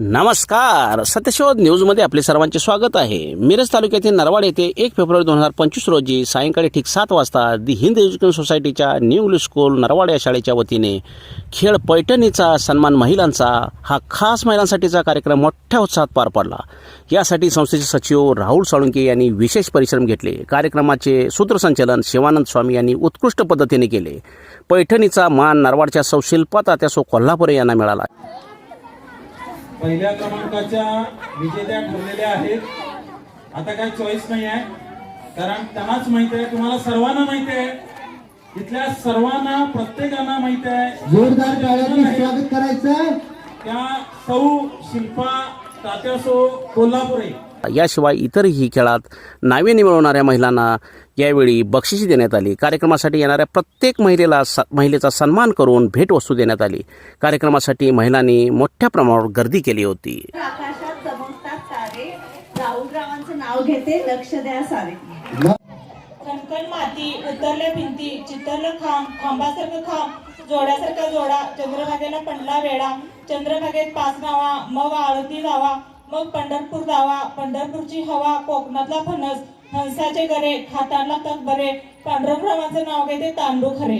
नमस्कार. सत्यशोध न्यूजमध्ये आपले सर्वांचे स्वागत आहे. मिरज तालुक्यातील नरवाड येथे एक फेब्रुवारी दोन हजार पंचवीस रोजी सायंकाळी ठीक सात वाजता दी हिंद एज्युकेशन सोसायटीच्या न्यू इंग्लिश स्कूल नरवाड या शाळेच्या वतीने खेळ पैठणीचा सन्मान महिलांचा हा खास महिलांसाठीचा कार्यक्रम मोठ्या उत्साहात पार पडला. यासाठी संस्थेचे सचिव राहुल साळुंके यांनी विशेष परिश्रम घेतले. कार्यक्रमाचे सूत्रसंचलन शिवानंद स्वामी यांनी उत्कृष्ट पद्धतीने केले. पैठणीचा मान नरवाडच्या सौ शिल्पा तात्यासो कोल्हापुरे यांना मिळाला. पहिल्या क्रमांकाच्या विजेत्या ठरलेल्या आहेत. आता काही चॉईस नाही आहे कारण त्यांनाच माहीत आहे तुम्हाला सर्वांना माहीत आहे. इथल्या सर्वांना प्रत्येकांना माहीत आहे. जोरदार स्वागत करायचं त्या सौ शिल्पा तात्यासो कोल्हापुरे. याशिवाय इतरही खेळात नाविन्य मिळवणाऱ्या महिलांना यावेळी बक्षिसी देण्यात आली. कार्यक्रमासाठी येणाऱ्या प्रत्येक महिलेला स महिलेचा सन्मान करून भेटवस्तू देण्यात आली. कार्यक्रमासाठी महिलांनी मोठ्या प्रमाणावर गर्दी केली होती. आकाशात नाव घेते लक्ष द्या सारे. खणखण माती उतरल्या भिंती चितरलं खांब खांबासारखं खांब जोड्यासारखा जोडा चंद्रभागेला पडला वेळा चंद्रभागेत पाच नावा मग आळती जावा मग पंढरपूर जावा पंढरपूरची हवा कोकणातला फणस हंसाचे गरे खाताला तक बरे पांडुरंगरावांचं नाव घेते तांडू खरे.